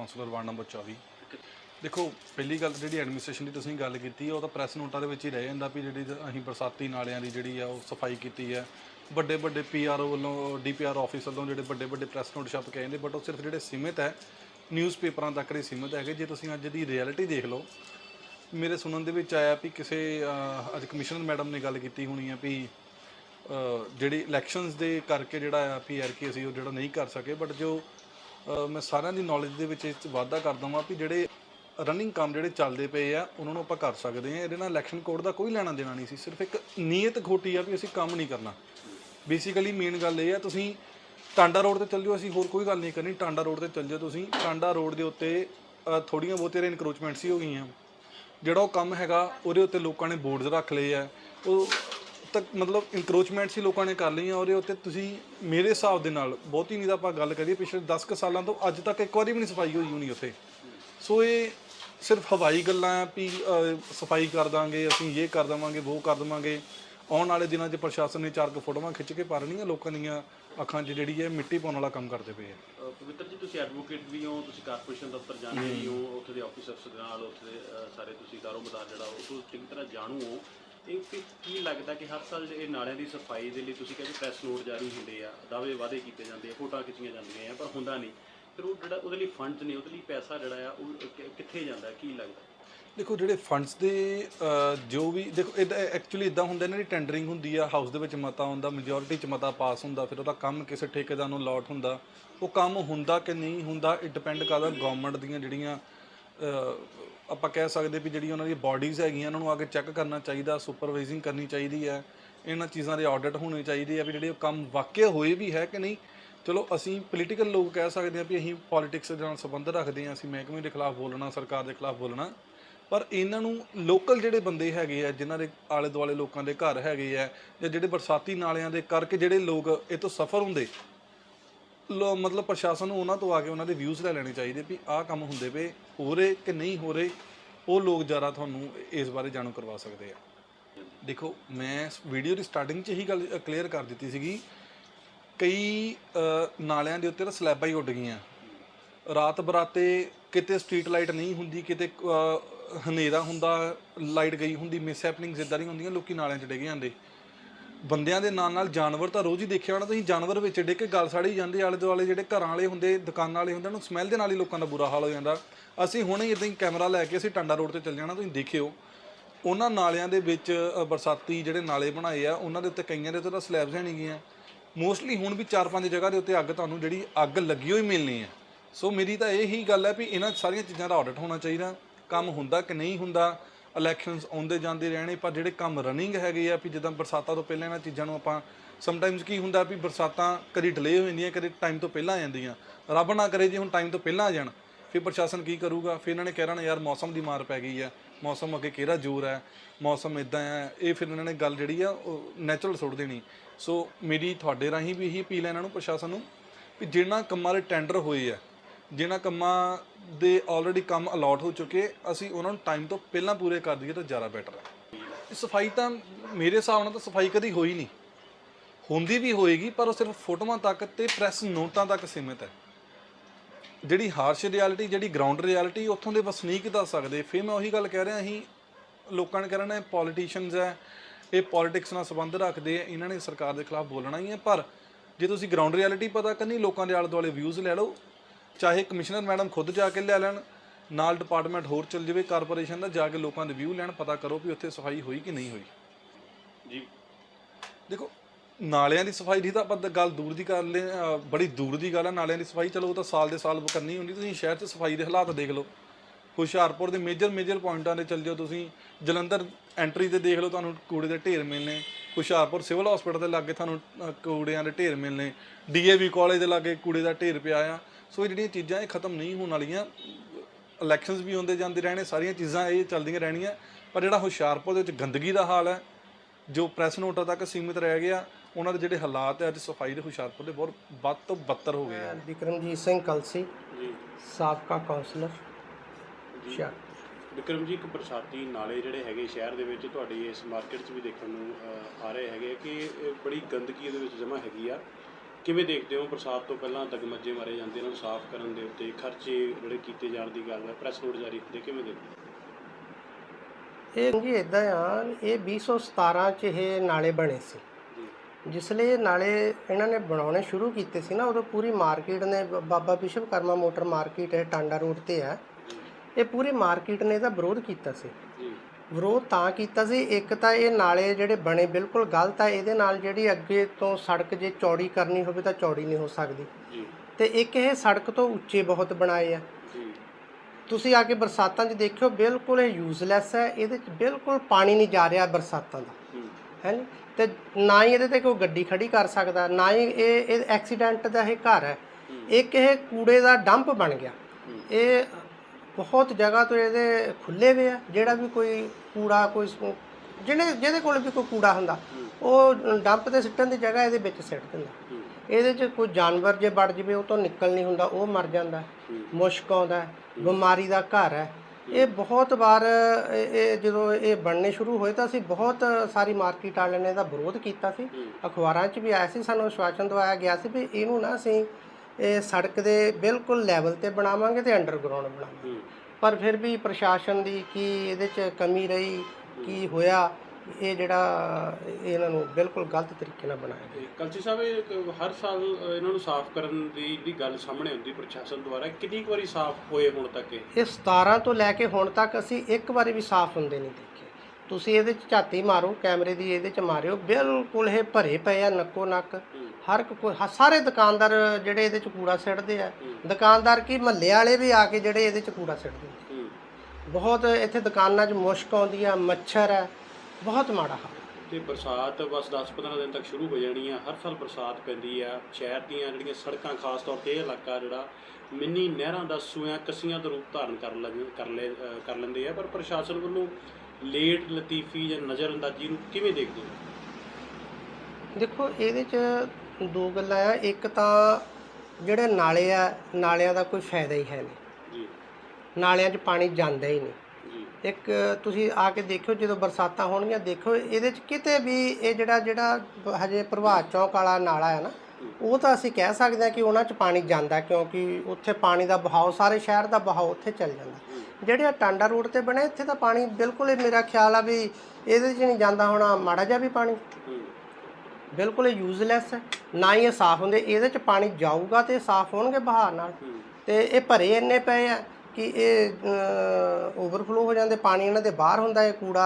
Councillor ward number 24 ਦੇਖੋ, ਪਹਿਲੀ ਗੱਲ ਜਿਹੜੀ ਐਡਮਿਨਿਸਟ੍ਰੇਸ਼ਨ ਦੀ ਤੁਸੀਂ ਗੱਲ ਕੀਤੀ ਹੈ ਉਹ ਤਾਂ ਪ੍ਰੈਸ ਨੋਟਾਂ ਦੇ ਵਿੱਚ ਹੀ ਰਹਿ ਜਾਂਦਾ ਵੀ ਜਿਹੜੀ ਅਸੀਂ ਬਰਸਾਤੀ ਨਾਲਿਆਂ ਦੀ ਜਿਹੜੀ ਆ, ਉਹ ਸਫ਼ਾਈ ਕੀਤੀ ਹੈ। ਵੱਡੇ ਵੱਡੇ ਪੀਆਰਓ ਵੱਲੋਂ ਡੀਪੀਆਰ ਆਫਿਸ ਵੱਲੋਂ ਜਿਹੜੇ ਵੱਡੇ ਵੱਡੇ ਪ੍ਰੈਸ ਨੋਟ ਛਪ ਕੇ ਆਉਂਦੇ ਬਟ ਉਹ ਸਿਰਫ ਜਿਹੜੇ ਸੀਮਿਤ ਹੈ ਨਿਊਜ਼ਪੇਪਰਾਂ ਤੱਕ ਹੀ ਸੀਮਿਤ ਹੈਗੇ। ਜੇ ਤੁਸੀਂ ਅੱਜ ਦੀ ਰਿਐਲਿਟੀ ਦੇਖ ਲਓ, ਮੇਰੇ ਸੁਣਨ ਦੇ ਵਿੱਚ ਆਇਆ ਵੀ ਕਿਸੇ ਅੱਜ ਕਮਿਸ਼ਨਰ ਮੈਡਮ ਨੇ ਗੱਲ ਕੀਤੀ ਹੋਣੀ ਆ ਵੀ ਜਿਹੜੀ ਇਲੈਕਸ਼ਨਸ ਦੇ ਕਰਕੇ ਜਿਹੜਾ ਆ ਪੀਆਰਕੇ ਅਸੀਂ ਉਹ ਜਿਹੜਾ ਨਹੀਂ ਕਰ ਸਕੇ ਬਟ ਜੋ ਮੈਂ ਸਾਰਿਆਂ ਦੀ ਨੌਲੇਜ ਦੇ ਵਿੱਚ ਇਹ 'ਚ ਵਾਧਾ ਕਰਦਾ ਹਾਂ ਵੀ ਜਿਹੜੇ ਰਨਿੰਗ ਕੰਮ ਜਿਹੜੇ ਚੱਲਦੇ ਪਏ ਆ ਉਹਨਾਂ ਨੂੰ ਆਪਾਂ ਕਰ ਸਕਦੇ ਆ ਇਹਦੇ ਨਾਲ ਇਲੈਕਸ਼ਨ ਕੋਡ ਦਾ ਕੋਈ ਲੈਣਾ ਦੇਣਾ ਨਹੀਂ ਸੀ। ਸਿਰਫ ਇੱਕ ਨੀਅਤ ਖੋਟੀ ਆ ਵੀ ਅਸੀਂ ਕੰਮ ਨਹੀਂ ਕਰਨਾ। ਬੇਸਿਕਲੀ ਮੇਨ ਗੱਲ ਇਹ ਆ ਤੁਸੀਂ ਟਾਂਡਾ ਰੋਡ ਤੇ ਚੱਲ ਜਾਓ ਅਸੀਂ ਹੋਰ ਕੋਈ ਗੱਲ ਨਹੀਂ ਕਰਨੀ। ਟਾਂਡਾ ਰੋਡ ਤੇ ਚੱਲ ਜਾਓ ਤੁਸੀਂ। ਟਾਂਡਾ ਰੋਡ ਦੇ ਉੱਤੇ ਅਹ, ਥੋੜੀਆਂ ਬਹੁਤੀਆਂ ਇਨਕਰੋਚਮੈਂਟ ਸੀ ਹੋ ਗਈਆਂ। ਜਿਹੜਾ ਉਹ ਕੰਮ ਹੈਗਾ ਉਹਦੇ ਉੱਤੇ ਲੋਕਾਂ ਨੇ ਬੋਰਡਸ ਰੱਖ ਲਏ ਆ। ਉਹ ਤੱਕ ਮਤਲਬ ਇਨਕਰੋਚਮੈਂਟ ਸੀ ਲੋਕਾਂ ਨੇ ਕਰ ਲਈਆਂ ਉਹਦੇ ਉੱਤੇ। ਤੁਸੀਂ ਮੇਰੇ ਹਿਸਾਬ ਦੇ ਨਾਲ ਬਹੁਤੀ ਨਹੀਂ ਤਾਂ ਆਪਾਂ ਗੱਲ ਕਰੀਏ ਪਿਛਲੇ 10 ਕੁ ਸਾਲਾਂ ਤੋਂ ਅੱਜ ਤੱਕ ਇੱਕ ਵਾਰੀ ਵੀ ਨਹੀਂ ਸਫ਼ਾਈ ਹੋਈ ਹੋਣੀ ਉੱਥੇ। ਸੋ ਇਹ ਸਿਰਫ ਹਵਾਈ ਗੱਲਾਂ ਆ ਵੀ ਸਫ਼ਾਈ ਕਰ ਦਾਂਗੇ ਅਸੀਂ ਇਹ ਕਰ ਦੇਵਾਂਗੇ ਉਹ ਕਰ ਦੇਵਾਂਗੇ। ਆਉਣ ਵਾਲੇ ਦਿਨਾਂ 'ਚ ਪ੍ਰਸ਼ਾਸਨ ਨੇ ਚਾਰ ਕੁ ਫੋਟੋਆਂ ਖਿੱਚ ਕੇ ਪਾ ਰਹੀਆਂ ਲੋਕਾਂ ਦੀਆਂ ਅੱਖਾਂ 'ਚ ਜਿਹੜੀ ਹੈ ਮਿੱਟੀ ਪਾਉਣ ਵਾਲਾ ਕੰਮ ਕਰਦੇ ਪਏ ਆ। ਅ, ਪਵਿੱਤਰ ਜੀ ਤੁਸੀਂ ਐਡਵੋਕੇਟ ਵੀ ਹੋ ਤੁਸੀਂ ਕਾਰਪੋਰੇਸ਼ਨ ਦਫ਼ਤਰ ਜਾਂਦੇ ਹੀ। ਹੋ ਉੱਥੇ ਦੇ ਆਫੀਸਰਸ ਦੇ ਨਾਲ ਉੱਥੇ ਦੇ ਅ, ਸਾਰੇ ਤੁਸੀਂ ਦਾਰੋਮਦਾਰ ਜਿਹੜਾ ਉਹ ਤੋਂ ਚੰਗੀ ਤਰ੍ਹਾਂ ਜਾਣੂ ਹੋ। ਇਹ ਕਿ ਕੀ ਲੱਗਦਾ ਕਿ ਹਰ ਸਾਲ ਇਹ ਨਾਲਿਆਂ ਦੀ ਸਫ਼ਾਈ ਦੇ ਲਈ ਤੁਸੀਂ ਕਹਿੰਦੇ ਪ੍ਰੈਸ ਨੋਟ ਜਾਰੀ ਹੁੰਦੇ ਆ ਦਾਅਵੇ ਵਾਅਦੇ ਕੀਤੇ ਜਾਂਦੇ ਆ ਫੋਟੋਆਂ ਖਿੱਚੀਆਂ ਜਾਂਦੀਆਂ ਆ ਪਰ ਹੁੰਦਾ ਨਹੀਂ। ਫਿਰ ਉਹ ਜਿਹੜਾ ਉਹਦੇ ਲਈ ਫੰਡਸ ਨੇ ਉਹਦੇ ਲਈ ਪੈਸਾ ਜਿਹੜਾ ਆ ਉਹ ਕਿ- ਕਿੱਥੇ ਜਾਂਦਾ ਕੀ ਲੱਗਦਾ? ਦੇਖੋ ਜਿਹੜੇ ਫੰਡਸ ਦੇ ਅਹ, ਜੋ ਵੀ ਦੇਖੋ ਇਹ ਐਕਚੁਅਲੀ ਇਦਾਂ ਹੁੰਦਾ ਇਹਨਾਂ ਦੀ ਟੈਂਡਰਿੰਗ ਹੁੰਦੀ ਆ ਹਾਊਸ ਦੇ ਵਿੱਚ ਮਤਾ ਹੁੰਦਾ ਮੈਜੋਰਿਟੀ ਚ ਮਤਾ ਪਾਸ ਹੁੰਦਾ ਫਿਰ ਉਹਦਾ ਕੰਮ ਕਿਸੇ ਠੇਕੇਦਾਰ ਨੂੰ ਅਲਾਟ ਹੁੰਦਾ। ਉਹ ਕੰਮ ਹੁੰਦਾ ਕਿ ਨਹੀਂ ਹੁੰਦਾ ਇਹ ਡਿਪੈਂਡ ਕਰਦਾ ਗਵਰਨਮੈਂਟ ਦੀਆਂ ਜਿਹੜੀਆਂ ਆਪਾਂ ਕਹਿ ਸਕਦੇ ਵੀ ਜਿਹੜੀ ਉਹਨਾਂ ਦੀ ਬਾਡੀਜ਼ ਹੈਗੀਆਂ, ਉਹਨਾਂ ਨੂੰ ਆ ਕੇ ਚੈੱਕ ਕਰਨਾ ਚਾਹੀਦਾ ਸੁਪਰਵਾਈਜ਼ਿੰਗ ਕਰਨੀ ਚਾਹੀਦੀ ਹੈ। ਇਹਨਾਂ ਚੀਜ਼ਾਂ ਦੇ ਆਡਿਟ ਹੋਣੇ ਚਾਹੀਦੇ ਆ ਵੀ ਜਿਹੜੇ ਉਹ ਕੰਮ ਵਾਕਿਆ ਹੋਏ ਵੀ ਹੈ ਕਿ ਨਹੀਂ। ਚਲੋ, ਅਸੀਂ ਪੋਲੀਟੀਕਲ ਲੋਕ ਕਹਿ ਸਕਦੇ ਹਾਂ ਵੀ ਅਸੀਂ ਪੋਲਿਟਿਕਸ ਦੇ ਨਾਲ ਸੰਬੰਧ ਰੱਖਦੇ ਹਾਂ, ਅਸੀਂ ਮਹਿਕਮੇ ਦੇ ਖਿਲਾਫ ਬੋਲਣਾ, ਸਰਕਾਰ ਦੇ ਖਿਲਾਫ ਬੋਲਣਾ। ਪਰ ਇਹਨਾਂ ਨੂੰ ਲੋਕਲ ਜਿਹੜੇ ਬੰਦੇ ਹੈਗੇ ਆ, ਜਿਨ੍ਹਾਂ ਦੇ ਆਲੇ ਦੁਆਲੇ ਲੋਕਾਂ ਦੇ ਘਰ ਹੈਗੇ ਆ ਜਾਂ ਜਿਹੜੇ ਬਰਸਾਤੀ ਨਾਲਿਆਂ ਦੇ ਕਰਕੇ ਜਿਹੜੇ ਲੋਕ ਇਹ ਤੋਂ ਸਫਰ ਹੁੰਦੇ ਲੋ ਮਤਲਬ ਪ੍ਰਸ਼ਾਸਨ ਨੂੰ ਉਹਨਾਂ ਤੋਂ ਆ ਕੇ ਉਹਨਾਂ ਦੇ ਵਿਊਜ਼ ਲੈ ਲੈਣੇ ਚਾਹੀਦੇ ਵੀ ਆਹ ਕੰਮ ਹੁੰਦੇ ਪਏ ਹੋ ਰਹੇ ਕਿ ਨਹੀਂ ਹੋ ਰਹੇ ਉਹ ਲੋਕ ਜ਼ਿਆਦਾ ਤੁਹਾਨੂੰ ਇਸ ਬਾਰੇ ਜਾਣੂ ਕਰਵਾ ਸਕਦੇ ਆ। ਦੇਖੋ ਮੈਂ ਵੀਡੀਓ ਦੀ ਸਟਾਰਟਿੰਗ 'ਚ ਹੀ ਗੱਲ ਕਲੀਅਰ ਕਰ ਦਿੱਤੀ ਸੀਗੀ। ਕਈ ਅ, ਨਾਲਿਆਂ ਦੇ ਉੱਤੇ ਤਾਂ ਸਲੈਬਾਂ ਹੀ ਉੱਡ ਗਈਆਂ। ਰਾਤ ਬਰਾਤੇ ਕਿਤੇ ਸਟਰੀਟ ਲਾਈਟ ਨਹੀਂ ਹੁੰਦੀ ਕਿਤੇ ਅ, ਹਨੇਰਾ ਹੁੰਦਾ ਲਾਈਟ ਗਈ ਹੁੰਦੀ ਮਿਸ ਹੈਪਨਿੰਗਸ ਇਦਾਂ ਦੀਆਂ ਹੁੰਦੀਆਂ ਲੋਕੀ ਨਾਲਿਆਂ 'ਚ ਡਿੱਗ ਜਾਂਦੇ। ਬੰਦਿਆਂ ਦੇ ਨਾਲ ਨਾਲ ਜਾਨਵਰ ਤਾਂ ਰੋਜ਼ ਹੀ ਦੇਖਿਆ ਹੋਣਾ, ਤੁਸੀਂ ਜਾਨਵਰ ਵਿੱਚ ਡਿੱਗ ਕੇ ਗਲ ਸਾੜੀ ਜਾਂਦੇ ਆਲੇ ਦੁਆਲੇ ਜਿਹੜੇ ਘਰਾਂ ਵਾਲੇ ਹੁੰਦੇ, ਦੁਕਾਨਾਂ ਵਾਲੇ ਹੁੰਦੇ, ਉਹਨੂੰ ਸਮੈਲ ਦੇ ਨਾਲ ਹੀ ਲੋਕਾਂ ਦਾ ਬੁਰਾ ਹਾਲ ਹੋ ਜਾਂਦਾ। ਅਸੀਂ ਹੁਣੇ ਇਦਾਂ ਹੀ ਕੈਮਰਾ ਲੈ ਕੇ ਅਸੀਂ ਟਾਂਡਾ ਰੋਡ ਤੇ ਚੱਲ ਜਾਣਾ, ਤੁਸੀਂ ਦੇਖਿਓ। ਉਹਨਾਂ ਨਾਲਿਆਂ ਦੇ ਵਿੱਚ ਬਰਸਾਤੀ ਜਿਹੜੇ ਨਾਲੇ ਬਣਾਏ ਆ, ਉਹਨਾਂ ਦੇ ਉੱਤੇ ਕਈਆਂ ਦੇ ਉੱਤੇ ਤਾਂ ਸਲੈਬਸ ਹੈ ਨਹੀਂ ਗਈਆਂ। ਮੋਸਟਲੀ ਹੁਣ ਵੀ 4-5 ਜਗ੍ਹਾ ਦੇ ਉੱਤੇ ਅੱਗ ਤੁਹਾਨੂੰ ਜਿਹੜੀ ਅੱਗ ਲੱਗੀ ਹੋਈ ਮਿਲਣੀ ਹੈ। ਸੋ ਮੇਰੀ ਤਾਂ ਇਹ ਹੀ ਗੱਲ ਹੈ ਵੀ ਇਹਨਾਂ ਸਾਰੀਆਂ ਚੀਜ਼ਾਂ ਦਾ ਆਡਿਟ ਹੋਣਾ ਚਾਹੀਦਾ। ਕੰਮ ਹੁੰਦਾ ਕਿ ਨਹੀਂ ਹੁੰਦਾ? ਇਲੈਕਸ਼ਨਸ ਆਉਂਦੇ ਜਾਂਦੇ ਰਹਿਣੇ, ਪਰ ਜਿਹੜੇ ਕੰਮ ਰਨਿੰਗ ਹੈਗੇ ਆ, ਵੀ ਜਿੱਦਾਂ ਬਰਸਾਤਾਂ ਤੋਂ ਪਹਿਲਾਂ ਇਹਨਾਂ ਚੀਜ਼ਾਂ ਨੂੰ ਆਪਾਂ ਸਮਟਾਈਮਸ ਕੀ ਹੁੰਦਾ ਵੀ ਬਰਸਾਤਾਂ ਕਦੀ ਡਿਲੇ ਹੋ ਜਾਂਦੀਆਂ, ਕਦੀ ਟਾਈਮ ਤੋਂ ਪਹਿਲਾਂ ਆ ਜਾਂਦੀਆਂ। ਰੱਬ ਨਾ ਕਰੇ ਜੇ ਹੁਣ ਟਾਈਮ ਤੋਂ ਪਹਿਲਾਂ ਆ ਜਾਣ, ਫਿਰ ਪ੍ਰਸ਼ਾਸਨ ਕੀ ਕਰੂਗਾ? ਫਿਰ ਇਹਨਾਂ ਨੇ ਕਹਿ ਰਹਿਣਾ, ਯਾਰ, ਮੌਸਮ ਦੀ ਮਾਰ ਪੈ ਗਈ ਹੈ ਮੌਸਮ ਅੱਗੇ ਕਿਹੜਾ ਜ਼ੋਰ ਹੈ ਮੌਸਮ ਇਦਾਂ ਹੈ ਇਹ ਫਿਰ ਇਹਨਾਂ ਨੇ ਗੱਲ ਜਿਹੜੀ ਆ, ਉਹ ਨੈਚੁਰਲ ਸੁੱਟ ਦੇਣੀ। ਸੋ ਮੇਰੀ ਤੁਹਾਡੇ ਰਾਹੀਂ ਵੀ ਇਹੀ ਅਪੀਲ ਹੈ ਇਹਨਾਂ ਨੂੰ, ਪ੍ਰਸ਼ਾਸਨ ਨੂੰ, ਵੀ ਜਿਹਨਾਂ ਕੰਮਾਂ ਦੇ ਟੈਂਡਰ ਹੋਏ ਆ ਜਿਨ੍ਹਾਂ ਕੰਮਾਂ ਦੇ ਆਲਰੇਡੀ ਕੰਮ ਅਲਾਟ ਹੋ ਚੁੱਕੇ, ਅਸੀਂ ਉਹਨਾਂ ਨੂੰ ਟਾਈਮ ਤੋਂ ਪਹਿਲਾਂ ਪੂਰੇ ਕਰ ਦਈਏ ਤਾਂ ਜ਼ਿਆਦਾ ਬੈਟਰ ਹੈ। ਸਫ਼ਾਈ ਤਾਂ ਮੇਰੇ ਹਿਸਾਬ ਨਾਲ ਤਾਂ ਸਫ਼ਾਈ ਕਦੀ ਹੋਈ ਨਹੀਂ। ਹੁੰਦੀ ਵੀ ਹੋਏਗੀ, ਪਰ ਉਹ ਸਿਰਫ ਫੋਟੋਆਂ ਤੱਕ ਤੇ ਪ੍ਰੈਸ ਨੋਟਾਂ ਤੱਕ ਸੀਮਿਤ ਹੈ। ਜਿਹੜੀ ਹਾਰਸ਼ ਰਿਐਲਿਟੀ ਜਿਹੜੀ ਗਰਾਊਂਡ ਰਿਐਲਿਟੀ ਉੱਥੋਂ ਦੇ ਵਸਨੀਕ ਦੱਸ ਸਕਦੇ। ਫਿਰ ਮੈਂ ਉਹੀ ਗੱਲ ਕਹਿ ਰਿਹਾ, ਅਸੀਂ ਲੋਕਾਂ ਨੇ ਕਹਿਣਾ ਇਹ ਪੋਲੀਟੀਸ਼ੀਅਨਸ ਹੈ, ਇਹ ਪੋਲਿਟਿਕਸ ਨਾਲ ਸੰਬੰਧ ਰੱਖਦੇ ਆ, ਇਹਨਾਂ ਨੇ ਸਰਕਾਰ ਦੇ ਖਿਲਾਫ ਬੋਲਣਾ ਹੀ ਹੈ, ਪਰ ਜੇ ਤੁਸੀਂ ਗਰਾਊਂਡ ਰਿਐਲਿਟੀ ਪਤਾ ਕਰਨੀ ਲੋਕਾਂ ਦੇ ਆਲੇ ਦੁਆਲੇ ਵਿਊਜ਼ ਲੈ ਲਓ ਚਾਹੇ ਕਮਿਸ਼ਨਰ ਮੈਡਮ ਖੁਦ ਜਾ ਕੇ ਲੈ ਲੈਣ ਨਾਲ ਡਿਪਾਰਟਮੈਂਟ ਹੋਰ ਚੱਲ ਜਾਵੇ ਕਾਰਪੋਰੇਸ਼ਨ ਦਾ ਜਾ ਕੇ ਲੋਕਾਂ ਦੇ ਵਿਊ ਲੈਣ ਪਤਾ ਕਰੋ ਵੀ ਉੱਥੇ ਸਫ਼ਾਈ ਹੋਈ ਕਿ ਨਹੀਂ ਹੋਈ। ਜੀ। ਦੇਖੋ ਨਾਲਿਆਂ ਦੀ ਸਫ਼ਾਈ ਦੀ ਤਾਂ ਆਪਾਂ ਗੱਲ ਦੂਰ ਦੀ ਕਰ ਲੈ ਬੜੀ ਦੂਰ ਦੀ ਗੱਲ ਹੈ ਨਾਲਿਆਂ ਦੀ ਸਫ਼ਾਈ ਚਲੋ ਉਹ ਤਾਂ ਸਾਲ ਦੇ ਸਾਲ ਕਰਨੀ ਹੁੰਦੀ ਤੁਸੀਂ ਸ਼ਹਿਰ 'ਚ ਸਫ਼ਾਈ ਦੇ ਹਾਲਾਤ ਦੇਖ ਲਓ। ਹੁਸ਼ਿਆਰਪੁਰ ਦੇ ਮੇਜਰ ਮੇਜਰ ਪੁਆਇੰਟਾਂ ਤੇ ਚੱਲ ਜਾਓ ਤੁਸੀਂ ਜਲੰਧਰ ਐਂਟਰੀ ਤੇ ਦੇਖ ਲਓ ਤੁਹਾਨੂੰ ਕੂੜੇ ਦੇ ਢੇਰ ਮਿਲਨੇ ਹੁਸ਼ਿਆਰਪੁਰ ਸਿਵਲ ਹਸਪੀਟਲ ਦੇ ਲਾਗੇ ਤੁਹਾਨੂੰ ਕੂੜਿਆਂ ਦੇ ਢੇਰ ਮਿਲਨੇ ਡੀਏਵੀ ਕਾਲਜ ਦੇ ਲਾਗੇ ਕੂੜੇ ਦਾ ਢੇਰ ਪਿਆ ਆ। ਸੋ ਇਹ ਜਿਹੜੀਆਂ ਚੀਜ਼ਾਂ ਇਹ ਖਤਮ ਨਹੀਂ ਹੋਣ ਵਾਲੀਆਂ ਇਲੈਕਸ਼ਨਸ ਵੀ ਹੁੰਦੇ ਜਾਂਦੇ ਰਹਿਣੇ ਸਾਰੀਆਂ ਚੀਜ਼ਾਂ ਇਹ ਚੱਲਦੀਆਂ ਰਹਿਣੀਆਂ ਪਰ ਜਿਹੜਾ ਹੁਸ਼ਿਆਰਪੁਰ ਦੇ ਵਿੱਚ ਗੰਦਗੀ ਦਾ ਹਾਲ ਹੈ ਜੋ ਪ੍ਰੈਸ ਨੋਟਾਂ ਤੱਕ ਸੀਮਿਤ ਰਹਿ ਗਿਆ ਉਹਨਾਂ ਦੇ ਜਿਹੜੇ ਹਾਲਾਤ ਹੈ ਅੱਜ ਸਫ਼ਾਈ ਦੇ ਹੁਸ਼ਿਆਰਪੁਰ ਦੇ ਬਹੁਤ ਵੱਧ ਤੋਂ ਬੱਤਰ ਹੋ ਗਏ ਆ। ਵਿਕਰਮਜੀਤ ਸਿੰਘ ਕਲਸੀ ਜੀ। ਸਾਬਕਾ ਕਾਉਂਸਲਰ ਸ਼ਾ ਵਿਕਰਮ ਜੀ ਇੱਕ ਬਰਸਾਤੀ ਨਾਲੇ ਜਿਹੜੇ ਹੈਗੇ ਸ਼ਹਿਰ ਦੇ ਵਿੱਚ ਤੁਹਾਡੀ ਇਸ ਮਾਰਕੀਟ 'ਚ ਵੀ ਦੇਖਣ ਨੂੰ ਅ, ਆ ਰਹੇ ਹੈਗੇ ਕਿ ਇਹ ਬੜੀ ਗੰਦਗੀ ਇਹਦੇ ਵਿੱਚ ਜਮ੍ਹਾਂ ਹੈਗੀ ਆ। ਕਿਵੇਂ ਦੇਖਦੇ ਹੋ ਬਰਸਾਤ ਤੋਂ ਪਹਿਲਾਂ ਦਗਮੱਜੇ ਮਾਰੇ ਜਾਂਦੇ ਇਹਨਾਂ ਨੂੰ ਸਾਫ਼ ਕਰਨ ਦੇ ਉੱਤੇ ਖਰਚੇ ਜਿਹੜੇ ਕੀਤੇ ਜਾਣ ਦੀ ਗੱਲ ਹੈ ਪ੍ਰੈਸ ਨੋਟ ਜਾਰੀ ਹੁੰਦੇ ਕਿਵੇਂ ਦੇਖਦੇ? ਇਹ ਜੀ ਇਦਾਂ ਆ ਇਹ 2017 ਚ ਇਹ ਨਾਲੇ ਬਣੇ ਸੀ। ਜਿਸ ਲਈ ਨਾਲੇ ਇਹਨਾਂ ਨੇ ਬਣਾਉਣੇ ਸ਼ੁਰੂ ਕੀਤੇ ਸੀ ਨਾ ਉਦੋਂ ਪੂਰੀ ਮਾਰਕੀਟ ਨੇ ਬਾਬਾ ਵਿਸ਼ਵਕਰਮਾ ਮੋਟਰ ਮਾਰਕੀਟ ਹੈ ਟਾਂਡਾ ਰੋਡ ਤੇ ਹੈ। ਇਹ ਪੂਰੀ ਮਾਰਕੀਟ ਨੇ ਇਹਦਾ ਵਿਰੋਧ ਕੀਤਾ ਸੀ। ਵਿਰੋਧ ਤਾਂ ਕੀਤਾ ਸੀ। ਇੱਕ ਤਾਂ ਇਹ ਨਾਲੇ ਜਿਹੜੇ ਬਣੇ ਬਿਲਕੁਲ ਗਲਤ ਆ। ਇਹਦੇ ਨਾਲ ਜਿਹੜੀ ਅੱਗੇ ਤੋਂ ਸੜਕ ਜੇ ਚੌੜੀ ਕਰਨੀ ਹੋਵੇ ਤਾਂ ਚੌੜੀ ਨਹੀਂ ਹੋ ਸਕਦੀ। ਜੀ। ਤੇ ਇੱਕ ਇਹ ਸੜਕ ਤੋਂ ਉੱਚੇ ਬਹੁਤ ਬਣਾਏ ਆ। ਜੀ। ਤੁਸੀਂ ਆ ਕੇ ਬਰਸਾਤਾਂ 'ਚ ਦੇਖਿਓ ਬਿਲਕੁਲ ਇਹ ਯੂਜ਼ਲੈਸ ਹੈ ਇਹਦੇ 'ਚ ਬਿਲਕੁਲ ਪਾਣੀ ਨਹੀਂ ਜਾ ਰਿਹਾ ਬਰਸਾਤਾਂ ਦਾ। ਹੂੰ। ਤੇ ਨਾ ਹੀ ਇਹਦੇ ਤੇ ਕੋਈ ਗੱਡੀ ਖੜੀ ਕਰ ਸਕਦਾ ਨਾ ਹੀ ਇਹ ਇਹ ਐਕਸੀਡੈਂਟ ਦਾ ਇਹ ਘਰ ਹੈ। ਇੱਕ ਇਹ ਕੂੜੇ ਦਾ ਡੰਪ ਬਣ ਗਿਆ। ਇਹ ਬਹੁਤ ਜਗ੍ਹਾ ਤੋਂ ਇਹਦੇ ਖੁੱਲੇ ਵੇ ਆ, ਜਿਹੜਾ ਵੀ ਕੋਈ ਕੂੜਾ, ਕੋਈ ਸ- ਜਿਹਨੇ ਜਿਹਦੇ ਕੋਲ ਵੀ ਕੋਈ ਕੂੜਾ ਹੁੰਦਾ, ਉਹ ਡੰਪ ਤੇ ਸਿੱਟਣ ਦੀ ਜਗ੍ਹਾ ਇਹਦੇ ਵਿੱਚ ਸਿੱਟ ਦਿੰਦਾ। ਇਹਦੇ 'ਚ ਕੋਈ ਜਾਨਵਰ ਜੇ ਵੜ ਜਵੇ, ਉਹ ਤੋਂ ਨਿਕਲ ਨਹੀਂ ਹੁੰਦਾ, ਉਹ ਮਰ ਜਾਂਦਾ। ਮੁਸ਼ਕ ਆਉਂਦਾ, ਬਿਮਾਰੀ ਦਾ ਘਰ ਹੈ। ਇਹ ਬਹੁਤ ਵਾਰ ਇਹ ਇਹ ਜਦੋਂ ਇਹ ਬਣਨੇ ਸ਼ੁਰੂ ਹੋਏ ਤਾਂ ਅਸੀਂ ਬਹੁਤ ਸਾਰੀ ਮਾਰਕੀਟ ਵਾਲਿਆਂ ਨੇ ਇਹਦਾ ਵਿਰੋਧ ਕੀਤਾ ਸੀ। ਅਖਬਾਰਾਂ 'ਚ ਵੀ ਆਇਆ ਸੀ, ਸਾਨੂੰ ਆਸ਼ਵਾਸਨ ਦਵਾਇਆ ਗਿਆ ਸੀ ਵੀ ਇਹਨੂੰ ਨਾ ਅਸੀਂ ਇਹ ਸੜਕ ਦੇ ਬਿਲਕੁਲ ਲੈਵਲ ਤੇ ਬਣਾਵਾਂਗੇ ਤੇ ਅੰਡਰਗਰਾਉਂਡ ਬਣਾਵਾਂਗੇ। ਪਰ ਫਿਰ ਵੀ ਪ੍ਰਸ਼ਾਸਨ ਦੀ ਕੀ ਇਹਦੇ 'ਚ ਕਮੀ ਰਹੀ ਕੀ ਹੋਇਆ ਇਹ ਜਿਹੜਾ ਇਹਨਾਂ ਨੂੰ ਬਿਲਕੁਲ ਗਲਤ ਤਰੀਕੇ ਨਾਲ ਬਣਾਇਆ ਗਿਆ। ਤੇ ਕਲਚੀ ਸਾਹਿਬ ਇਹ ਹਰ ਸਾਲ ਅ, ਇਹਨਾਂ ਨੂੰ ਸਾਫ਼ ਕਰਨ ਦੀ ਦੀ ਗੱਲ ਸਾਹਮਣੇ ਆਉਂਦੀ ਪ੍ਰਸ਼ਾਸਨ ਦੁਆਰਾ ਕਿੰਨੀ ਕੁ ਵਾਰੀ ਸਾਫ਼ ਹੋਏ ਹੁਣ ਤੱਕ ਇਹ? ਇਹ 17 ਤੋਂ ਲੈ ਕੇ ਹੁਣ ਤੱਕ ਅਸੀਂ ਇੱਕ ਵਾਰੀ ਵੀ ਸਾਫ਼ ਹੁੰਦੇ ਨਹੀਂ ਦੇਖੇ। ਤੁਸੀਂ ਇਹਦੇ 'ਚ ਝਾਤੀ ਮਾਰੋ ਕੈਮਰੇ ਦੀ ਇਹਦੇ 'ਚ ਮਾਰਿਓ ਬਿਲਕੁਲ ਇਹ ਭਰੇ ਪਏ ਆ ਨੱਕੋ ਨੱਕ। ਹਰ ਕੋਈ ਹ- ਸਾਰੇ ਦੁਕਾਨਦਾਰ ਜਿਹੜੇ ਇਹਦੇ 'ਚ ਕੂੜਾ ਸਿੱਟਦੇ ਆ। ਦੁਕਾਨਦਾਰ ਕੀ ਮਹੱਲੇ ਵਾਲੇ ਵੀ ਆ ਕੇ ਜਿਹੜੇ ਇਹਦੇ 'ਚ ਕੂੜਾ ਸਿੱਟਦੇ ਆ। ਹੂੰ। ਬਹੁਤ ਇੱਥੇ ਦੁਕਾਨਾਂ 'ਚ ਮੁਸ਼ਕ ਆਉਂਦੀ ਆ ਮੱਛਰ ਹੈ ਬਹੁਤ ਮਾੜਾ ਹਾਲ। ਤੇ ਬਰਸਾਤ ਬਸ 10-15 ਦਿਨ ਤੱਕ ਸ਼ੁਰੂ ਹੋ ਜਾਣੀ ਆ। ਹਰ ਸਾਲ ਬਰਸਾਤ ਪੈਂਦੀ ਆ। ਸ਼ਹਿਰ ਦੀਆਂ ਜਿਹੜੀਆਂ ਸੜਕਾਂ ਖਾਸ ਤੌਰ ਤੇ ਇਹ ਇਲਾਕਾ ਜਿਹੜਾ ਮਿੰਨੀ ਨਹਿਰਾਂ ਦਾ ਸੂਆਂ ਕੱਸੀਆਂ ਦਾ ਰੂਪ ਧਾਰਨ ਕਰ ਲੈ ਕਰ ਲੈ ਅ, ਕਰ ਲੈਂਦੇ ਆ। ਪਰ ਪ੍ਰਸ਼ਾਸਨ ਵੱਲੋਂ ਲੇਟ ਲਤੀਫੀ ਜਾਂ ਨਜ਼ਰਅੰਦਾਜ਼ੀ ਨੂੰ ਕਿਵੇਂ ਦੇਖਦੇ ਹੋ? ਦੇਖੋ ਇਹਦੇ 'ਚ ਦੋ ਗੱਲਾਂ ਆ। ਇੱਕ ਤਾਂ ਜਿਹੜੇ ਨਾਲੇ ਆ ਨਾਲਿਆਂ ਦਾ ਕੋਈ ਫਾਇਦਾ ਹੀ ਹੈ ਨਹੀਂ। ਜੀ। ਨਾਲਿਆਂ 'ਚ ਪਾਣੀ ਜਾਂਦਾ ਹੀ ਨਹੀਂ। ਇੱਕ ਤੁਸੀਂ ਆ ਕੇ ਦੇਖਿਓ ਜਦੋਂ ਬਰਸਾਤਾਂ ਹੋਣਗੀਆਂ ਦੇਖੋ ਇਹਦੇ 'ਚ ਕਿਤੇ ਵੀ ਇਹ ਜਿਹੜਾ ਜਿਹੜਾ ਹਜੇ ਪ੍ਰਭਾਤ ਚੌਕ ਵਾਲਾ ਨਾਲਾ ਹੈ ਨਾ ਉਹ ਤਾਂ ਅਸੀਂ ਕਹਿ ਸਕਦੇ ਹਾਂ ਕਿ ਉਹਨਾਂ 'ਚ ਪਾਣੀ ਜਾਂਦਾ ਕਿਉਂਕਿ ਉੱਥੇ ਪਾਣੀ ਦਾ ਬਹਾਓ ਸਾਰੇ ਸ਼ਹਿਰ ਦਾ ਬਹਾਓ ਉੱਥੇ ਚੱਲ ਜਾਂਦਾ ਜਿਹੜੇ ਆ ਟਾਂਡਾ ਰੋਡ ਤੇ ਬਣੇ ਇੱਥੇ ਤਾਂ ਪਾਣੀ ਬਿਲਕੁਲ ਹੀ ਮੇਰਾ ਖਿਆਲ ਆ ਵੀ ਇਹਦੇ 'ਚ ਨਹੀਂ ਜਾਂਦਾ ਹੋਣਾ, ਮਾੜਾ ਜਿਹਾ ਵੀ ਪਾਣੀ। ਬਿਲਕੁਲ ਯੂਜ਼ਲੈਸ ਹੈ, ਨਾ ਹੀ ਇਹ ਸਾਫ਼ ਹੁੰਦੇ, ਇਹਦੇ 'ਚ ਪਾਣੀ ਜਾਊਗਾ ਤੇ ਸਾਫ਼ ਹੋਣਗੇ ਬਹਾਅ ਨਾਲ। ਹੂੰ ਤੇ ਇਹ ਭਰੇ ਇੰਨੇ ਪਏ ਆ ਕਿ ਇਹ ਓਵਰਫਲੋ ਹੋ ਜਾਂਦੇ ਪਾਣੀ ਇਹਨਾਂ ਦੇ ਬਾਹਰ ਹੁੰਦਾ ਇਹ ਕੂੜਾ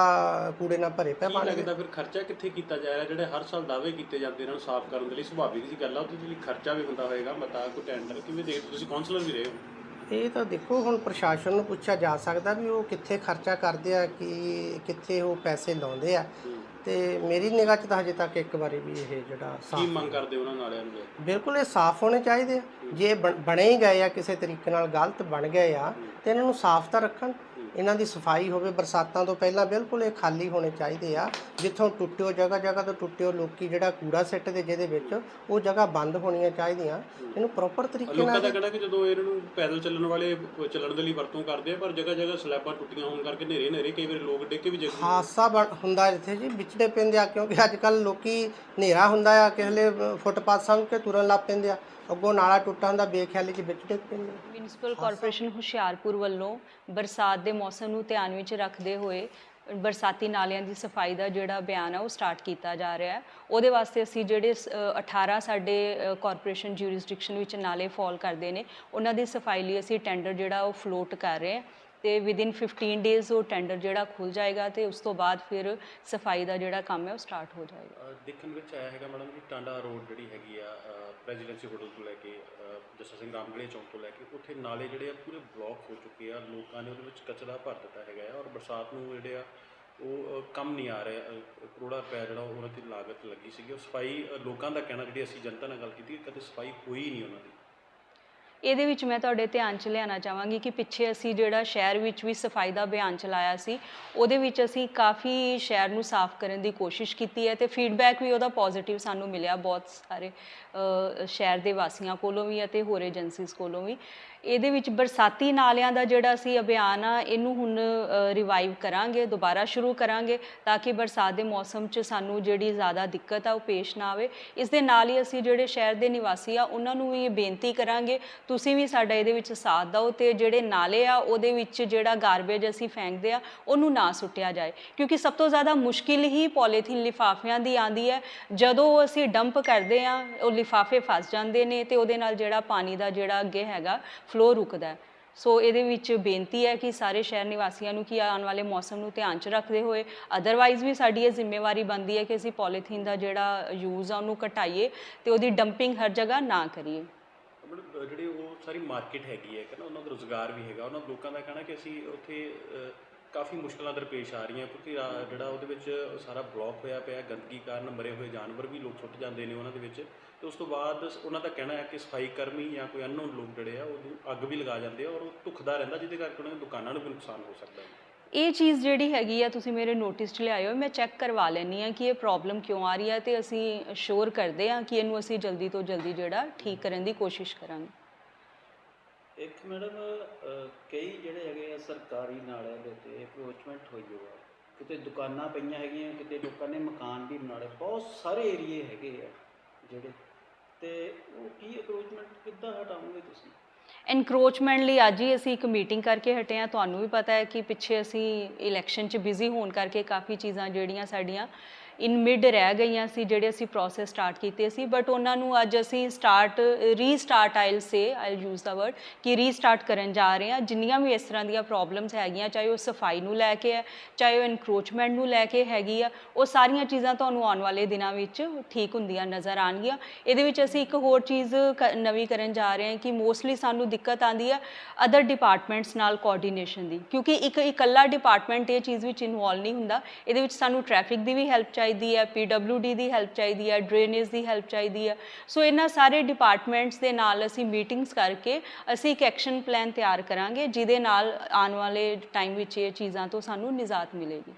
ਕੂੜੇ ਨਾਲ ਭਰੇ ਕੀ ਪਾਣੀ ਲੱਗਦਾ ਫਿਰ ਖਰਚਾ ਕਿੱਥੇ ਕੀਤਾ ਜਾ ਰਿਹਾ? ਜਿਹੜੇ ਹਰ ਸਾਲ ਦਾਅਵੇ ਕੀਤੇ ਜਾਂਦੇ ਇਹਨਾਂ ਨੂੰ ਸਾਫ਼ ਕਰਨ ਦੇ ਲਈ ਸੁਭਾਵਿਕ ਜੀ ਗੱਲ ਆ ਉਹਦੇ ਲਈ ਖਰਚਾ ਵੀ ਹੁੰਦਾ ਹੋਏਗਾ ਮਤਾ ਕੋਈ ਟੈਂਡਰ ਕਿਵੇਂ ਦੇਖ ਤੁਸੀਂ ਕਾਉਂਸਲਰ ਵੀ ਰਹੇ ਹੋ? ਇਹ ਤਾਂ ਦੇਖੋ ਹੁਣ ਪ੍ਰਸ਼ਾਸਨ ਨੂੰ ਪੁੱਛਿਆ ਜਾ ਸਕਦਾ ਵੀ ਉਹ ਕਿੱਥੇ ਖਰਚਾ ਕਰਦੇ ਆ ਕਿ ਕਿੱਥੇ ਉਹ ਪੈਸੇ ਲਾਉਂਦੇ ਆ। ਤੇ ਮੇਰੀ ਨਿਗਾਹ 'ਚ ਤਾਂ ਹਜੇ ਤੱਕ ਇੱਕ ਵਾਰੀ ਵੀ ਇਹ ਜਿਹੜਾ ਕੀ ਸਾਫ਼ ਮੰਗ ਕਰਦੇ ਉਹਨਾਂ ਨਾਲਿਆਂ ਨੂੰ ਲੈ ਕੇ? ਬਿਲਕੁਲ ਇਹ ਸਾਫ਼ ਹੋਣੇ ਚਾਹੀਦੇ ਆ। ਜੇ ਬਣ- ਬਣੇ ਹੀ ਗਏ ਆ ਕਿਸੇ ਤਰੀਕੇ ਨਾਲ ਗਲਤ ਬਣ ਗਏ ਆ ਤੇ ਇਹਨਾਂ ਨੂੰ ਸਾਫ਼ ਤਾਂ ਰੱਖਣ। ਇਹਨਾਂ ਦੀ ਸਫ਼ਾਈ ਹੋਵੇ ਬਰਸਾਤਾਂ ਤੋਂ ਪਹਿਲਾਂ ਬਿਲਕੁਲ ਇਹ ਖਾਲੀ ਹੋਣੇ ਚਾਹੀਦੇ ਆ। ਜਿੱਥੋਂ ਟੁੱਟਿਓ ਜਗ੍ਹਾ ਜਗ੍ਹਾ ਤੋਂ ਟੁੱਟਿਓ ਲੋਕੀ ਜਿਹੜਾ ਕੂੜਾ ਸਿੱਟਦੇ ਜਿਹਦੇ ਵਿੱਚ ਉਹ ਜਗ੍ਹਾ ਬੰਦ ਹੋਣੀਆਂ ਚਾਹੀਦੀਆਂ। ਇਹਨੂੰ ਪ੍ਰੋਪਰ ਤਰੀਕੇ ਲੋਕਾਂ ਨਾਲ ਦਾ ਕਹਿਣਾ ਕਿ ਜਦੋਂ ਇਹਨਾਂ ਨੂੰ ਪੈਦਲ ਚੱਲਣ ਵਾਲੇ ਚੱਲਣ ਦੇ ਲਈ ਵਰਤੋਂ ਕਰਦੇ ਆ ਪਰ ਜਗ੍ਹਾ ਜਗ੍ਹਾ ਸਲੈਬਾਂ ਟੁੱਟੀਆਂ ਹੋਣ ਕਰਕੇ ਨੇਰੇ ਨੇਰੇ ਕਈ ਵਾਰ ਲੋਕ ਡਿੱਗ ਕੇ ਵੀ ਜਗ੍ਹਾ ਹਾਦਸਾ ਬਣ- ਹੁੰਦਾ ਇੱਥੇ ਜੀ ਵਿਚੜੇ ਪੈਂਦੇ ਆ ਕਿਉਂਕਿ ਅੱਜ ਕੱਲ ਲੋਕੀ ਹਨੇਰਾ ਹੁੰਦਾ ਆ ਕਿਸੇ ਵੇਲੇ ਫੁੱਟਪਾਥ ਸਮਝ ਕੇ ਤੁਰਨ ਲੱਗ ਪੈਂਦੇ ਆ। ਅੱਗੋਂ ਨਾਲਾ ਟੁੱਟਾ ਹੁੰਦਾ ਬੇਖਿਆਲੀ 'ਚ ਵਿੱਚ ਡਿੱਗ ਪੈਂਦੇ ਆ। ਮਿਊਨਿਸਪਲ ਕਾਰਪੋਰੇਸ਼ਨ ਹੁਸ਼ਿਆਰਪੁਰ ਵੱਲੋਂ ਬਰਸਾਤ ਦੇ ਮੌਸਮ ਨੂੰ ਧਿਆਨ ਵਿੱਚ ਰੱਖਦੇ ਹੋਏ ਬਰਸਾਤੀ ਨਾਲਿਆਂ ਦੀ ਸਫ਼ਾਈ ਦਾ ਜਿਹੜਾ ਬਿਆਨ ਆ ਉਹ ਸਟਾਰਟ ਕੀਤਾ ਜਾ ਰਿਹਾ ਹੈ। ਉਹਦੇ ਵਾਸਤੇ ਅਸੀਂ ਜਿਹੜੇ ਸ- ਅ, 18 ਸਾਡੇ ਕਾਰਪੋਰੇਸ਼ਨ ਜੂਰਿਸਡਿਕਸ਼ਨ ਵਿੱਚ ਨਾਲੇ ਫਾਲ ਕਰਦੇ ਨੇ ਉਹਨਾਂ ਦੀ ਸਫ਼ਾਈ ਲਈ ਅਸੀਂ ਟੈਂਡਰ ਜਿਹੜਾ ਉਹ ਫਲੋਟ ਕਰ ਰਹੇ ਹਾਂ। ਤੇ ਵਿਦਿਨ 15 ਡੇਜ਼ ਉਹ ਟੈਂਡਰ ਜਿਹੜਾ ਖੁੱਲ ਜਾਏਗਾ ਤੇ ਉਸ ਤੋਂ ਬਾਅਦ ਫਿਰ ਸਫ਼ਾਈ ਦਾ ਜਿਹੜਾ ਕੰਮ ਹੈ ਉਹ ਸਟਾਰਟ ਹੋ ਜਾਏਗਾ। ਦੇਖਣ ਵਿੱਚ ਆਇਆ ਹੈਗਾ ਮੈਡਮ ਜੀ ਟਾਂਡਾ ਰੋਡ ਜਿਹੜੀ ਹੈਗੀ ਆ ਪ੍ਰੈਜ਼ੀਡੈਂਸੀ ਹੋਟਲ ਤੋਂ ਲੈ ਕੇ ਅ, ਜੱਸਾ ਸਿੰਘ ਰਾਮਗੜ੍ਹੀਆ ਚੌਂਕ ਤੋਂ ਲੈ ਕੇ ਉੱਥੇ ਨਾਲੇ ਜਿਹੜੇ ਆ ਪੂਰੇ ਬਲੌਕ ਹੋ ਚੁੱਕੇ ਆ ਲੋਕਾਂ ਨੇ ਉਹਦੇ ਵਿੱਚ ਕਚਰਾ ਭਰ ਦਿੱਤਾ ਹੈਗਾ ਆ ਔਰ ਬਰਸਾਤ ਨੂੰ ਜਿਹੜੇ ਆ ਉਹ ਕੰਮ ਨਹੀਂ ਆ ਰਿਹਾ ਅ, ਕਰੋੜਾਂ ਰੁਪਏ ਜਿਹੜਾ ਉਹਨਾਂ ਦੀ ਲਾਗਤ ਲੱਗੀ ਸੀਗੀ। ਉਹ ਸਫ਼ਾਈ ਲੋਕਾਂ ਦਾ ਕਹਿਣਾ ਜਿਹੜੀ ਅਸੀਂ ਜਨਤਾ ਨਾਲ ਗੱਲ ਕੀਤੀ ਕਦੇ ਸਫ਼ਾਈ ਹੋਈ ਨਹੀਂ ਉਹਨਾਂ ਦੀ। ਇਹਦੇ ਵਿੱਚ ਮੈਂ ਤੁਹਾਡੇ ਧਿਆਨ 'ਚ ਲਿਆਉਣਾ ਚਾਹਾਂਗੀ ਕਿ ਪਿੱਛੇ ਅਸੀਂ ਜਿਹੜਾ ਸ਼ਹਿਰ ਵਿੱਚ ਵੀ ਸਫ਼ਾਈ ਦਾ ਅਭਿਆਨ ਚਲਾਇਆ ਸੀ, ਉਹਦੇ ਵਿੱਚ ਅਸੀਂ ਕਾਫੀ ਸ਼ਹਿਰ ਨੂੰ ਸਾਫ਼ ਕਰਨ ਦੀ ਕੋਸ਼ਿਸ਼ ਕੀਤੀ ਹੈ ਤੇ ਫੀਡਬੈਕ ਵੀ ਉਹਦਾ ਪੋਜ਼ਿਟਿਵ ਸਾਨੂੰ ਮਿਲਿਆ ਬਹੁਤ ਸਾਰੇ ਸ਼ਹਿਰ ਦੇ ਵਾਸੀਆਂ ਕੋਲੋਂ ਵੀ ਅਤੇ ਹੋਰ ਏਜੰਸੀਜ਼ ਕੋਲੋਂ ਵੀ। ਇਹਦੇ ਵਿੱਚ ਬਰਸਾਤੀ ਨਾਲਿਆਂ ਦਾ ਜਿਹੜਾ ਅਸੀਂ ਅਭਿਆਨ ਆ, ਇਹਨੂੰ ਹੁਣ ਰਿਵਾਈਵ ਕਰਾਂਗੇ, ਦੁਬਾਰਾ ਸ਼ੁਰੂ ਕਰਾਂਗੇ ਤਾਂ ਕਿ ਬਰਸਾਤ ਦੇ ਮੌਸਮ 'ਚ ਸਾਨੂੰ ਜਿਹੜੀ ਜ਼ਿਆਦਾ ਦਿੱਕਤ ਆ ਉਹ ਪੇਸ਼ ਨਾ ਆਵੇ। ਇਸ ਦੇ ਨਾਲ ਹੀ ਅਸੀਂ ਜਿਹੜੇ ਸ਼ਹਿਰ ਦੇ ਨਿਵਾਸੀ ਆ, ਉਹਨਾਂ ਨੂੰ ਵੀ ਇਹ ਬੇਨਤੀ ਕਰਾਂਗੇ ਤੁਸੀਂ ਵੀ ਸਾਡਾ ਇਹਦੇ ਵਿੱਚ ਸਾਥ ਦਿਓ ਤੇ ਜਿਹੜੇ ਨਾਲੇ ਆ, ਉਹਦੇ ਵਿੱਚ ਜਿਹੜਾ ਗਾਰਬੇਜ ਅਸੀਂ ਫੈਂਕਦੇ ਆ, ਉਹਨੂੰ ਨਾ ਸੁੱਟਿਆ ਜਾਏ। ਕਿਉਂਕਿ ਸਭ ਤੋਂ ਜ਼ਿਆਦਾ ਮੁਸ਼ਕਿਲ ਹੀ ਪੋਲੀਥੀਨ ਲਿਫਾਫਿਆਂ ਦੀ ਆਂਦੀ ਹੈ। ਜਦੋਂ ਅਸੀਂ ਡੰਪ ਕਰਦੇ ਆ, ਉਹ ਲਿਫਾਫੇ ਫਸ ਜਾਂਦੇ ਨੇ ਤੇ ਉਹਦੇ ਨਾਲ ਜਿਹੜਾ ਪਾਣੀ ਦਾ ਜਿਹੜਾ ਅੱਗੇ ਹੈਗਾ ਫਲੋ ਰੁਕਦਾ ਹੈ। ਸੋ ਇਹਦੇ ਵਿੱਚ ਬੇਨਤੀ ਹੈ ਕਿ ਸਾਰੇ ਸ਼ਹਿਰ ਨਿਵਾਸੀਆਂ ਨੂੰ ਕਿ ਆਉਣ ਵਾਲੇ ਮੌਸਮ ਨੂੰ ਧਿਆਨ 'ਚ ਰੱਖਦੇ ਹੋਏ ਅਦਰਵਾਈਜ਼ ਵੀ ਸਾਡੀ ਇਹ ਜ਼ਿੰਮੇਵਾਰੀ ਬਣਦੀ ਹੈ ਕਿ ਅਸੀਂ ਪੋਲੀਥੀਨ ਦਾ ਜਿਹੜਾ ਯੂਜ਼ ਆ, ਉਹਨੂੰ ਘਟਾਈਏ ਤੇ ਉਹਦੀ ਡੰਪਿੰਗ ਹਰ ਜਗ੍ਹਾ ਨਾ ਕਰੀਏ। ਮਤਲਬ ਅ, ਉਹ ਸਾਰੀ ਮਾਰਕੀਟ ਹੈਗੀ ਹੈ ਕਹਿੰਦਾ ਉਹਨਾਂ ਦਾ ਰੋਜ਼ਗਾਰ ਵੀ ਹੈਗਾ। ਉਹਨਾਂ ਲੋਕਾਂ ਦਾ ਕਹਿਣਾ ਕਿ ਅਸੀਂ ਉੱਥੇ ਕਾਫੀ ਮੁਸ਼ਕਲਾਂ ਦਰਪੇਸ਼ ਆ ਰਹੀਆਂ ਕਿਉਂਕਿ ਰਾ- ਜਿਹੜਾ ਉਹਦੇ ਵਿੱਚ ਸਾਰਾ ਬਲੌਕ ਹੋਇਆ ਪਿਆ ਗੰਦਗੀ ਕਾਰਨ ਮਰੇ ਹੋਏ ਜਾਨਵਰ ਵੀ ਲੋਕ ਸੁੱਟ ਜਾਂਦੇ ਨੇ ਉਹਨਾਂ ਦੇ ਵਿੱਚ। ਤੇ ਉਸ ਤੋਂ ਬਾਅਦ ਸ- ਉਹਨਾਂ ਦਾ ਕਹਿਣਾ ਹੈ ਕਿ ਸਫ਼ਾਈ ਕਰਮੀ ਜਾਂ ਕੋਈ ਅਨਨੋਨ ਲੋਕ ਜਿਹੜੇ ਆ ਉਹਨੂੰ ਅੱਗ ਵੀ ਲਗਾ ਜਾਂਦੇ ਆ ਔਰ ਉਹ ਧੁਖਦਾ ਰਹਿੰਦਾ ਜਿਹਦੇ ਕਰਕੇ ਉਹਨਾਂ ਦੀਆਂ ਦੁਕਾਨਾਂ ਨੂੰ ਵੀ ਨੁਕਸਾਨ ਹੋ ਸਕਦਾ ਹੈ। ਇਹ ਚੀਜ਼ ਜਿਹੜੀ ਹੈਗੀ ਆ, ਤੁਸੀਂ ਮੇਰੇ ਨੋਟਿਸ 'ਚ ਲਿਆਇਓ, ਮੈਂ ਚੈੱਕ ਕਰਵਾ ਲੈਣੀ ਆ ਕਿ ਇਹ ਪ੍ਰੋਬਲਮ ਕਿਉਂ ਆ ਰਹੀ ਹੈ ਤੇ ਅਸੀਂ ਸ਼ੋਰ ਕਰਦੇ ਆ ਕਿ ਇਹਨੂੰ ਅਸੀਂ ਜਲਦੀ ਤੋਂ ਜਲਦੀ ਜਿਹੜਾ ਠੀਕ ਕਰਨ ਦੀ ਕੋਸ਼ਿਸ਼ ਕਰਾਂਗੇ। ਇੱਕ ਮੈਡਮ ਕਈ ਜਿਹੜੇ ਹੈਗੇ ਆ ਸਰਕਾਰੀ ਨਾਲਿਆਂ ਦੇ ਉੱਤੇ ਅਪਰੋਚਮੈਂਟ ਹੋਈ ਹੋਆ ਕਿਤੇ ਦੁਕਾਨਾਂ ਪਈਆਂ ਹੈਗੀਆਂ, ਕਿਤੇ ਲੋਕਾਂ ਨੇ ਮਕਾਨ ਵੀ ਬਣਾ ਲਏ, ਬਹੁਤ ਸਾਰੇ ਏਰੀਏ ਹੈਗੇ ਆ ਜਿਹੜੇ। ਤੇ ਉਹ ਕੀ ਅਪਰੋਚਮੈਂਟ ਕਿੱਦਾਂ ਹਟਾਓਗੇ ਤੁਸੀਂ? ਐਨਕਰੋਚਮੈਂਟ ਲਈ ਅੱਜ ਹੀ ਅਸੀਂ ਇੱਕ ਮੀਟਿੰਗ ਕਰਕੇ ਹਟੇ ਆ ਤੁਹਾਨੂੰ ਵੀ ਪਤਾ ਹੈ ਕਿ ਪਿੱਛੇ ਅਸੀਂ ਇਲੈਕਸ਼ਨ 'ਚ ਬਿਜ਼ੀ ਹੋਣ ਕਰਕੇ ਕਾਫੀ ਚੀਜ਼ਾਂ ਜਿਹੜੀਆਂ ਸਾਡੀਆਂ ਇਨ ਮਿਡ ਰਹਿ ਗਈਆਂ ਸੀ, ਜਿਹੜੇ ਅਸੀਂ ਪ੍ਰੋਸੈਸ ਸਟਾਰਟ ਕੀਤੇ ਸੀ ਬਟ ਉਹਨਾਂ ਨੂੰ ਅੱਜ ਅਸੀਂ start restart I'll say I'll use the word ਕਿ ਰੀਸਟਾਰਟ ਕਰਨ ਜਾ ਰਹੇ ਹਾਂ। ਜਿੰਨੀਆਂ ਵੀ ਇਸ ਤਰ੍ਹਾਂ ਦੀਆਂ ਪ੍ਰੋਬਲਮਸ ਹੈਗੀਆਂ, ਚਾਹੇ ਉਹ ਸਫ਼ਾਈ ਨੂੰ ਲੈ ਕੇ ਹੈ, ਚਾਹੇ ਉਹ ਐਨਕਰੋਚਮੈਂਟ ਨੂੰ ਲੈ ਕੇ ਹੈਗੀ ਆ, ਉਹ ਸਾਰੀਆਂ ਚੀਜ਼ਾਂ ਤੁਹਾਨੂੰ ਆਉਣ ਵਾਲੇ ਦਿਨਾਂ ਵਿੱਚ ਠੀਕ ਹੁੰਦੀਆਂ ਨਜ਼ਰ ਆਉਣਗੀਆਂ। ਇਹਦੇ ਵਿੱਚ ਅਸੀਂ ਇੱਕ ਹੋਰ ਚੀਜ਼ ਕ- ਨਵੀਂ ਕਰਨ ਜਾ ਰਹੇ ਹਾਂ ਕਿ ਮੋਸਟਲੀ ਸਾਨੂੰ ਦਿੱਕਤ ਆਉਂਦੀ ਹੈ ਅਦਰ ਡਿਪਾਰਟਮੈਂਟਸ ਨਾਲ ਕੋਆਰਡੀਨੇਸ਼ਨ ਦੀ। ਕਿਉਂਕਿ ਇੱਕ ਇਕੱਲਾ ਡਿਪਾਰਟਮੈਂਟ ਇਹ ਚੀਜ਼ ਵਿੱਚ ਇਨਵੋਲਵ ਨਹੀਂ ਹੁੰਦਾ। ਇਹਦੇ ਵਿੱਚ ਸਾਨੂੰ ਟ੍ਰੈਫਿਕ ਦੀ ਵੀ ਹੈਲਪ ਚਾਹੀਦੀ ਹੈ ਪੀਡਬਲਯੂਡੀ ਦੀ ਹੈਲਪ ਚਾਹੀਦੀ ਹੈ ਡਰੇਨੇਜ ਦੀ ਹੈਲਪ ਚਾਹੀਦੀ ਹੈ। ਸੋ ਇਹਨਾਂ ਸਾਰੇ ਡਿਪਾਰਟਮੈਂਟਸ ਦੇ ਨਾਲ ਅਸੀਂ ਮੀਟਿੰਗਸ ਕਰਕੇ ਅਸੀਂ ਇੱਕ ਐਕਸ਼ਨ ਪਲਾਨ ਤਿਆਰ ਕਰਾਂਗੇ, ਜਿਹਦੇ ਨਾਲ ਆਉਣ ਵਾਲੇ ਟਾਈਮ ਵਿੱਚ ਇਹ ਚੀਜ਼ਾਂ ਤੋਂ ਸਾਨੂੰ ਨਿਜਾਤ ਮਿਲੇਗੀ।